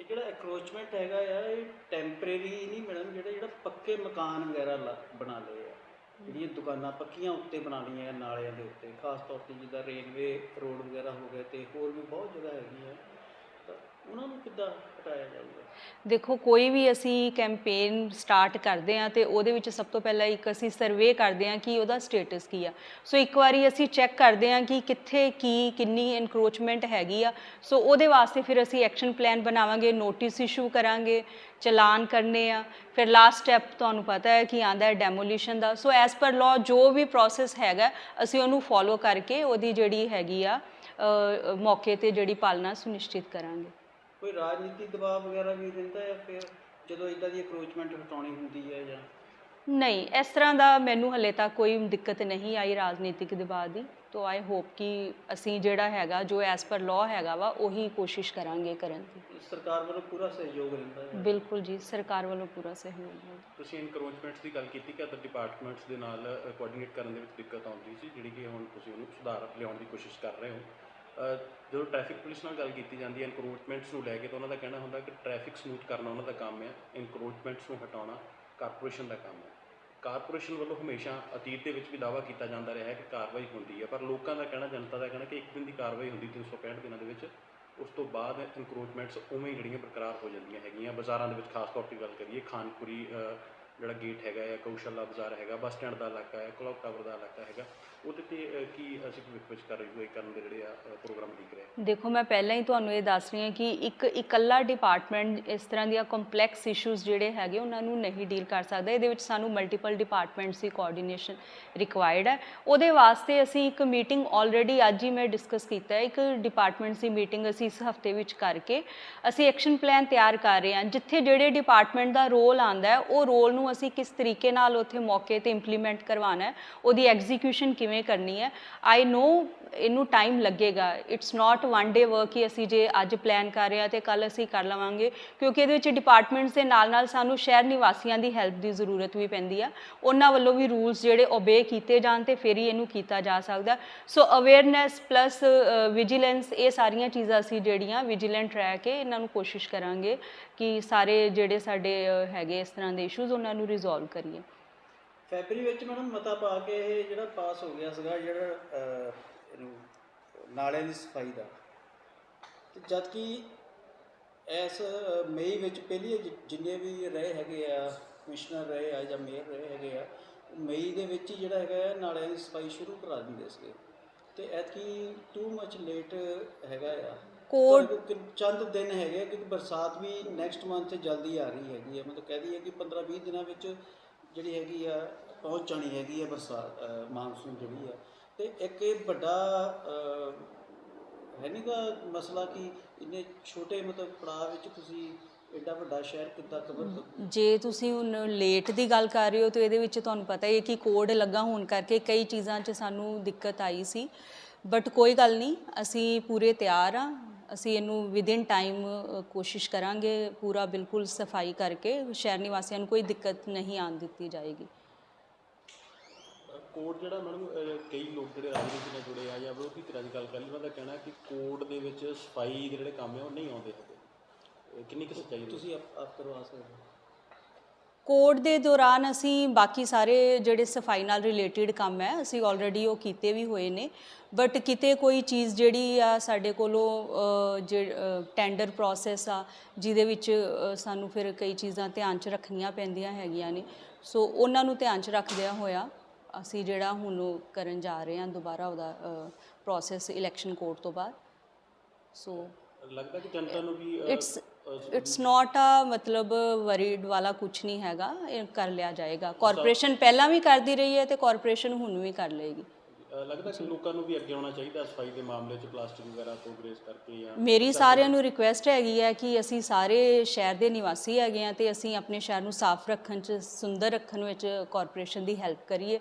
ਇਹ ਜਿਹੜਾ ਅਕਰੋਚਮੈਂਟ ਹੈਗਾ ਆ, ਇਹ ਟੈਂਪਰੇਰੀ ਨਹੀਂ ਮੈਡਮ ਜਿਹੜਾ ਜਿਹੜਾ ਪੱਕੇ ਮਕਾਨ ਵਗੈਰਾ ਲਾ- ਬਣਾ ਲਏ ਆ। ਜਿਹੜੀਆਂ ਦੁਕਾਨਾਂ ਪੱਕੀਆਂ ਉੱਤੇ ਬਣਾ ਲਈਆਂ ਨਾਲਿਆਂ ਦੇ ਉੱਤੇ, ਖਾਸ ਤੌਰ ਤੇ ਜਿੱਦਾਂ ਰੇਲਵੇ ਰੋਡ ਵਗੈਰਾ ਹੋ ਗਏ ਤੇ ਹੋਰ ਵੀ ਬਹੁਤ ਜਗ੍ਹਾ ਹੈਗੀਆਂ। ਤਾਂ ਉਹਨਾਂ ਨੂੰ ਕਿੱਦਾਂ ਹਟਾਇਆ ਜਾਊਗਾ? ਦੇਖੋ, ਕੋਈ ਵੀ ਅਸੀਂ ਕੈਂਪੇਨ ਸਟਾਰਟ ਕਰਦੇ ਹਾਂ ਤੇ ਉਹਦੇ ਵਿੱਚ ਸਭ ਤੋਂ ਪਹਿਲਾਂ ਇੱਕ ਅਸੀਂ ਸਰਵੇ ਕਰਦੇ ਹਾਂ ਕਿ ਉਹਦਾ ਸਟੇਟਸ ਕੀ ਆ। ਸੋ ਇੱਕ ਵਾਰੀ ਅਸੀਂ ਚੈੱਕ ਕਰਦੇ ਹਾਂ ਕਿ ਕਿੱਥੇ ਕੀ, ਕਿੰਨੀ ਐਨਕਰੋਚਮੈਂਟ ਹੈਗੀ ਆ। ਸੋ ਉਹਦੇ ਵਾਸਤੇ ਫਿਰ ਅਸੀਂ ਐਕਸ਼ਨ ਪਲਾਨ ਬਣਾਵਾਂਗੇ ਨੋਟਿਸ ਇਸ਼ੂ ਕਰਾਂਗੇ, ਚਲਾਨ ਕਰਨੇ ਆ। ਫਿਰ ਲਾਸਟ ਸਟੈਪ ਤੁਹਾਨੂੰ ਪਤਾ ਹੈ ਕਿ ਆਂਦਾ ਹੈ ਡੈਮੋਲੀਸ਼ਨ ਦਾ। ਸੋ ਐਸ ਪਰ ਲਾਅ ਜੋ ਵੀ ਪ੍ਰੋਸੈਸ ਹੈਗਾ, ਅਸੀਂ ਉਹਨੂੰ ਫੋਲੋ ਕਰਕੇ ਉਹਦੀ ਜਿਹੜੀ ਹੈਗੀ ਆ ਮੌਕੇ ਤੇ ਜਿਹੜੀ ਪਾਲਣਾ ਸੁਨਿਸ਼ਚਿਤ ਕਰਾਂਗੇ। ਕੋਈ ਰਾਜਨੀਤੀ ਦਬਾਅ ਵਗੈਰਾ ਵੀ ਰਹਿੰਦਾ ਹੈ ਫਿਰ ਜਦੋਂ ਇਦਾਂ ਦੀ ਅਕਰੋਚਮੈਂਟ ਹਟਾਉਣੀ ਹੁੰਦੀ ਹੈ ਜਾਂ? ਨਹੀਂ ਇਸ ਤਰ੍ਹਾਂ ਦਾ ਮੈਨੂੰ ਹਲੇ ਤੱਕ ਕੋਈ ਦਿੱਕਤ ਨਹੀਂ ਆਈ ਰਾਜਨੀਤਿਕ ਦਬਾਅ ਦੀ ਤੋ ਆਈ ਹੋਪ ਕਿ ਅਸੀਂ ਜਿਹੜਾ ਹੈਗਾ ਜੋ ਐਸ ਪਰ ਲਾਅ ਹੈਗਾ ਵਾ ਉਹੀ ਕੋਸ਼ਿਸ਼ ਕਰਾਂਗੇ ਕਰਨ ਦੀ। ਸਰਕਾਰ ਵੱਲੋਂ ਪੂਰਾ ਸਹਿਯੋਗ ਰਹਿੰਦਾ ਹੈ? ਬਿਲਕੁਲ ਜੀ ਸਰਕਾਰ ਵੱਲੋਂ ਪੂਰਾ ਸਹਿਯੋਗ ਹੈ। ਤੁਸੀਂ ਇਨਕਰੋਚਮੈਂਟਸ ਦੀ ਗੱਲ ਕੀਤੀ ਕਿ ਅਦਰ ਡਿਪਾਰਟਮੈਂਟਸ ਦੇ ਨਾਲ ਕੋਆਰਡੀਨੇਟ ਕਰਨ ਦੇ ਵਿੱਚ ਦਿੱਕਤ ਆਉਂਦੀ ਸੀ ਜਿਹੜੀ ਕਿ ਹੁਣ ਤੁਸੀਂ ਉਹਨੂੰ ਸੁਧਾਰ ਲਿਆਉਣ ਦੀ ਕੋਸ਼ਿਸ਼ ਕਰ ਰਹੇ ਹੋ। ਜਦੋਂ ਟ੍ਰੈਫਿਕ ਪੁਲਿਸ ਨਾਲ ਗੱਲ ਕੀਤੀ ਜਾਂਦੀ ਹੈ ਇਨਕਰੋਚਮੈਂਟਸ ਨੂੰ ਲੈ ਕੇ, ਤਾਂ ਉਹਨਾਂ ਦਾ ਕਹਿਣਾ ਹੁੰਦਾ ਕਿ ਟ੍ਰੈਫਿਕ ਸਮੂਥ ਕਰਨਾ ਉਹਨਾਂ ਦਾ ਕੰਮ ਹੈ ਇਨਕਰੋਚਮੈਂਟਸ ਨੂੰ ਹਟਾਉਣਾ ਕਾਰਪੋਰੇਸ਼ਨ ਦਾ ਕੰਮ ਹੈ। ਕਾਰਪੋਰੇਸ਼ਨ ਵੱਲੋਂ ਹਮੇਸ਼ਾ ਅਤੀਤ ਦੇ ਵਿੱਚ ਵੀ ਦਾਅਵਾ ਕੀਤਾ ਜਾਂਦਾ ਰਿਹਾ ਹੈ ਕਿ ਕਾਰਵਾਈ ਹੁੰਦੀ ਹੈ, ਪਰ ਲੋਕਾਂ ਦਾ ਕਹਿਣਾ, ਜਨਤਾ ਦਾ ਕਹਿਣਾ ਕਿ ਇੱਕ ਦਿਨ ਦੀ ਕਾਰਵਾਈ ਹੁੰਦੀ 365 ਦਿਨਾਂ ਦੇ ਵਿੱਚ, ਉਸ ਤੋਂ ਬਾਅਦ ਇਨਕਰੋਚਮੈਂਟਸ ਉਵੇਂ ਹੀ ਜਿਹੜੀਆਂ ਬਰਕਰਾਰ ਹੋ ਜਾਂਦੀਆਂ ਹੈਗੀਆਂ। ਬਾਜ਼ਾਰਾਂ ਦੇ ਵਿੱਚ ਖਾਸ ਤੌਰ ਤੇ ਗੱਲ ਕਰੀਏ, ਖਾਨਪੁਰੀ ਜਿਹੜਾ ਗੇਟ ਹੈਗਾ ਹੈ, ਕੌਸ਼ਲਾ ਬਾਜ਼ਾਰ ਹੈਗਾ, ਬੱਸ ਸਟੈਂਡ ਦਾ ਇਲਾਕਾ ਹੈ ਕਲੌਕ ਟਾਵਰ ਦਾ ਇਲਾਕਾ ਹੈਗਾ ਉਹਦੇ ਤੇ ਅ, ਕੀ ਅਸੀਂ ਭਵਿੱਖ ਵਿੱਚ ਕਰ ਰਹੀ ਕਰਨ ਦੇ ਜਿਹੜੇ ਆ ਅ, ਪ੍ਰੋਗਰਾਮ ਲਿਖ ਰਹੇ ਦੇਖੋ ਮੈਂ ਪਹਿਲਾਂ ਹੀ ਤੁਹਾਨੂੰ ਇਹ ਦੱਸ ਰਹੀ ਹਾਂ ਕਿ ਇੱਕ ਇਕੱਲਾ ਡਿਪਾਰਟਮੈਂਟ ਇਸ ਤਰ੍ਹਾਂ ਦੀਆਂ ਕੰਪਲੈਕਸ ਇਸ਼ੂਜ਼ ਜਿਹੜੇ ਹੈਗੇ ਉਹਨਾਂ ਨੂੰ ਨਹੀਂ ਡੀਲ ਕਰ ਸਕਦਾ। ਇਹਦੇ ਵਿੱਚ ਸਾਨੂੰ ਮਲਟੀਪਲ ਡਿਪਾਰਟਮੈਂਟਸ ਦੀ ਕੋਆਰਡੀਨੇਸ਼ਨ ਰਿਕੁਆਇਰਡ ਹੈ। ਉਹਦੇ ਵਾਸਤੇ ਅਸੀਂ ਇੱਕ ਮੀਟਿੰਗ ਆਲਰੇਡੀ ਅੱਜ ਹੀ ਮੈਂ ਡਿਸਕਸ ਕੀਤਾ ਹੈ। ਇੱਕ ਡਿਪਾਰਟਮੈਂਟਸ ਦੀ ਮੀਟਿੰਗ ਅਸੀਂ ਇਸ ਹਫ਼ਤੇ ਵਿੱਚ ਕਰਕੇ ਅਸੀਂ ਐਕਸ਼ਨ ਪਲਾਨ ਤਿਆਰ ਕਰ ਰਹੇ ਹਾਂ। ਜਿੱਥੇ ਜਿਹੜੇ ਡਿਪਾਰਟਮੈਂਟ ਦਾ ਰੋਲ ਆਂਦਾ ਹੈ ਉਹ ਰੋਲ ਨੂੰ ਅਸੀਂ ਕਿਸ ਤਰੀਕੇ ਨਾਲ ਉੱਥੇ ਮੌਕੇ ਤੇ ਇੰਪਲੀਮੈਂਟ ਕਰਵਾਉਣਾ ਹੈ ਉਹਦੀ ਐਗਜ਼ੀਕਿਊਸ਼ਨ ਕਿਵੇਂ ਕਿਵੇਂ ਕਰਨੀ ਹੈ? ਆਈ ਨੋ ਇਹਨੂੰ ਟਾਈਮ ਲੱਗੇਗਾ। It's not one day work ਕਿ ਅਸੀਂ ਜੇ ਅੱਜ ਪਲਾਨ ਕਰ ਰਹੇ ਹਾਂ ਤੇ ਕੱਲ ਅਸੀਂ ਕਰ ਲਵਾਂਗੇ। ਕਿਉਂਕਿ ਇਹਦੇ ਵਿੱਚ ਡਿਪਾਰਟਮੈਂਟਸ ਦੇ ਨਾਲ ਨਾਲ ਸਾਨੂੰ ਸ਼ਹਿਰ ਨਿਵਾਸੀਆਂ ਦੀ ਹੈਲਪ ਦੀ ਜ਼ਰੂਰਤ ਵੀ ਪੈਂਦੀ ਆ। ਉਹਨਾਂ ਵੱਲੋਂ ਵੀ ਰੂਲਸ ਜਿਹੜੇ ਓਬੇ ਕੀਤੇ ਜਾਣ ਤੇ ਫਿਰ ਹੀ ਇਹਨੂੰ ਕੀਤਾ ਜਾ ਸਕਦਾ। ਸੋ ਅਵੇਅਰਨੈਸ ਪਲੱਸ ਵਿਜੀਲੈਂਸ ਇਹ ਸਾਰੀਆਂ ਚੀਜ਼ਾਂ ਅਸੀਂ ਜਿਹੜੀਆਂ ਵਿਜੀਲੈਂਟ ਰਹਿ ਕੇ ਇਹਨਾਂ ਨੂੰ ਕੋਸ਼ਿਸ਼ ਕਰਾਂਗੇ ਕਿ ਸਾਰੇ ਜਿਹੜੇ ਸਾਡੇ ਹੈਗੇ ਇਸ ਤਰ੍ਹਾਂ ਦੇ ਇਸ਼ੂਜ਼ ਉਹਨਾਂ ਨੂੰ ਰਿਜ਼ੋਲਵ ਕਰੀਏ। ਫੈਬਰੀ ਵਿੱਚ ਮੈਡਮ ਮਤਾ ਪਾ ਕੇ ਇਹ ਜਿਹੜਾ ਪਾਸ ਹੋ ਗਿਆ ਸੀਗਾ ਜਿਹੜਾ ਅਹ, ਇਹਨੂੰ ਨਾਲਿਆਂ ਦੀ ਸਫ਼ਾਈ ਦਾ। ਤੇ ਜਦ ਕਿ ਇਸ ਅਹ, ਮਈ ਵਿੱਚ ਪਹਿਲੀ ਜਿ- ਜਿੰਨੇ ਵੀ ਰਹੇ ਹੈਗੇ ਆ ਕਮਿਸ਼ਨਰ ਰਹੇ ਆ ਜਾਂ ਮੇਅਰ ਰਹੇ ਹੈਗੇ ਆ ਉਹ ਮਈ ਦੇ ਵਿੱਚ ਹੀ ਜਿਹੜਾ ਹੈਗਾ ਹੈ, ਨਾਲਿਆਂ ਦੀ ਸਫ਼ਾਈ ਸ਼ੁਰੂ ਕਰਾ ਦਿੰਦੇ ਸੀਗੇ। ਤੇ ਐਤਕੀ ਟੂ ਮਚ ਲੇਟ ਹੈਗਾ ਆ। ਕੋਡ- ਚੰਦ ਦਿਨ ਹੈਗੇ ਆ, ਕਿਉਂਕਿ ਬਰਸਾਤ ਵੀ ਨੈਕਸਟ ਮੰਥ ਜਲਦੀ ਆ ਰਹੀ ਹੈਗੀ ਹੈ ਮਤਲਬ ਕਹਦੀ ਹੈ ਕਿ 15 20 ਦਿਨਾਂ ਵਿੱਚ ਜਿਹੜੀ ਹੈਗੀ ਆ ਪਹੁੰਚ ਜਾਣੀ ਹੈਗੀ ਆ ਬਰਸਾਤ ਮਾਨਸੂਨ ਜਿਹੜੀ ਆ। ਤੇ ਇੱਕ ਇਹ ਵੱਡਾ ਹੈ ਨੀ ਗਾ ਮਸਲਾ ਕਿ ਇੰਨੇ ਛੋਟੇ ਮਤਲਬ ਪੜਾਅ ਵਿੱਚ ਤੁਸੀਂ ਐਡਾ ਵੱਡਾ ਸ਼ਹਿਰ ਕਿੱਦਾਂ ਕਵਰ ਜੇ ਤੁਸੀਂ ਹੁਣ ਲੇਟ ਦੀ ਗੱਲ ਕਰ ਰਹੇ ਹੋ ਤਾਂ ਇਹਦੇ ਵਿੱਚ ਤੁਹਾਨੂੰ ਪਤਾ ਹੈ ਕਿ ਕੋਡ ਲੱਗਾ ਹੋਣ ਕਰਕੇ ਕਈ ਚੀਜ਼ਾਂ 'ਚ ਸਾਨੂੰ ਦਿੱਕਤ ਆਈ ਸੀ। ਬਟ ਕੋਈ ਗੱਲ ਨਹੀਂ ਅਸੀਂ ਪੂਰੇ ਤਿਆਰ ਆ। ਅਸੀਂ ਇਹਨੂੰ ਵਿਦਿਨ ਟਾਈਮ ਕੋਸ਼ਿਸ਼ ਕਰਾਂਗੇ ਪੂਰਾ ਬਿਲਕੁਲ ਸਫ਼ਾਈ ਕਰਕੇ ਸ਼ਹਿਰ ਨਿਵਾਸੀਆਂ ਨੂੰ ਕੋਈ ਦਿੱਕਤ ਨਹੀਂ ਆਉਣ ਦਿੱਤੀ ਜਾਏਗੀ। ਕੋਡ ਜਿਹੜਾ ਮੈਡਮ ਕਈ ਲੋਕ ਜਿਹੜੇ ਰਾਜਨੀਤੀ ਨਾਲ ਜੁੜੇ ਆ ਜਾਂ ਵਿਰੋਧੀ ਧਿਰਾਂ ਦੀ ਗੱਲ ਕਰ ਲਈ ਉਹਨਾਂ ਦਾ ਕਹਿਣਾ ਕਿ ਕੋਡ ਦੇ ਵਿੱਚ ਸਫ਼ਾਈ ਦੇ ਜਿਹੜੇ ਕੰਮ ਆ ਉਹ ਨਹੀਂ ਆਉਂਦੇ ਹੈਗੇ। ਕਿੰਨੀ ਕੁ ਸੱਚਾਈ ਤੁਸੀਂ ਆਪ ਆਪ ਕਰਵਾ ਸਕਦੇ ਹੋ। ਕੋਡ ਦੇ ਦੌਰਾਨ ਅਸੀਂ ਬਾਕੀ ਸਾਰੇ ਜਿਹੜੇ ਸਫ਼ਾਈ ਨਾਲ ਰਿਲੇਟਡ ਕੰਮ ਹੈ ਅਸੀਂ ਆਲਰੇਡੀ ਉਹ ਕੀਤੇ ਵੀ ਹੋਏ ਨੇ। ਬਟ ਕਿਤੇ ਕੋਈ ਚੀਜ਼ ਜਿਹੜੀ ਆ ਸਾਡੇ ਕੋਲੋਂ ਟੈਂਡਰ ਪ੍ਰੋਸੈਸ ਆ ਜਿਹਦੇ ਵਿੱਚ ਸਾਨੂੰ ਫਿਰ ਕਈ ਚੀਜ਼ਾਂ ਧਿਆਨ 'ਚ ਰੱਖਣੀਆਂ ਪੈਂਦੀਆਂ ਹੈਗੀਆਂ ਨੇ। ਸੋ ਉਹਨਾਂ ਨੂੰ ਧਿਆਨ 'ਚ ਰੱਖਦਿਆਂ ਹੋਇਆ ਅਸੀਂ ਜਿਹੜਾ ਹੁਣ ਉਹ ਕਰਨ ਜਾ ਰਹੇ ਹਾਂ ਦੁਬਾਰਾ ਉਹਦਾ ਪ੍ਰੋਸੈਸ ਇਲੈਕਸ਼ਨ ਕੋਡ ਤੋਂ ਬਾਅਦ। ਸੋ ਲੱਗਦਾ ਕਿ ਜਨਤਾ ਨੂੰ ਵੀ ਇਟਸ ਇਟਸ ਨਾਟ ਆ ਮਤਲਬ ਵਰੀਡ ਵਾਲਾ ਕੁਝ ਨਹੀਂ ਹੈਗਾ ਇਹ ਕਰ ਲਿਆ ਜਾਏਗਾ ਕਾਰਪੋਰੇਸ਼ਨ ਪਹਿਲਾਂ ਵੀ ਕਰਦੀ ਰਹੀ ਹੈ ਤੇ ਕਾਰਪੋਰੇਸ਼ਨ ਹੁਣ ਵੀ ਕਰ ਲਏਗੀ ਲੱਗਦਾ ਕਿ ਲੋਕਾਂ ਨੂੰ ਵੀ ਅੱਗੇ ਆਉਣਾ ਚਾਹੀਦਾ ਸਫ਼ਾਈ ਦੇ ਮਾਮਲੇ 'ਚ ਪਲਾਸਟਿਕ ਵਗੈਰਾ ਤੋਂ ਗਰੇਸ ਕਰਕੇ ਜਾਂ ਮੇਰੀ ਸਾਰਿਆਂ ਨੂੰ ਰਿਕੁਐਸਟ ਹੈਗੀ ਹੈ ਕਿ ਅਸੀਂ ਸਾਰੇ ਸ਼ਹਿਰ ਦੇ ਨਿਵਾਸੀ ਹੈਗੇ ਆ ਤੇ ਅਸੀਂ ਆਪਣੇ ਸ਼ਹਿਰ ਨੂੰ ਸਾਫ਼ ਰੱਖਣ ਚ ਸੁੰਦਰ ਰੱਖਣ ਵਿੱਚ ਕਾਰਪੋਰੇਸ਼ਨ ਦੀ ਹੈਲਪ ਕਰੀਏ